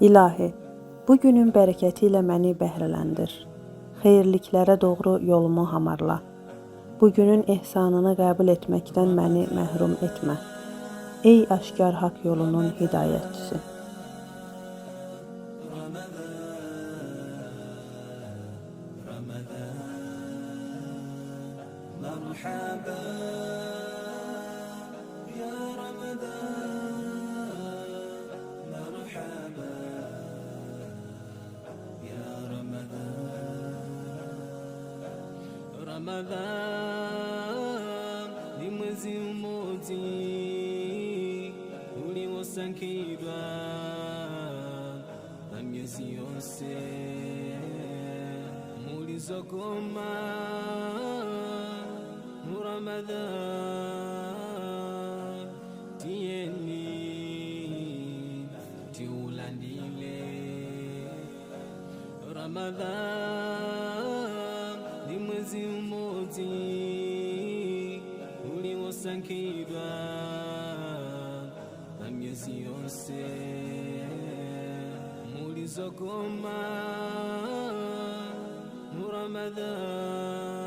İlahi, bu günün bərəkəti ilə məni bəhrələndir. Xeyirliklərə doğru yolumu hamarla. Bu günün ehsanını qəbul etməkdən məni məhrum etmə. Ey aşkar haqq yolunun hidayətçisi. Ramadhan ni mwezi mmoja uliosangirwa na miezi yose. Mulizogoma mu Ramadhan tieni tiulandile. Ramadhan سكيبا لم yasiyose mulizogoma mu ramadhan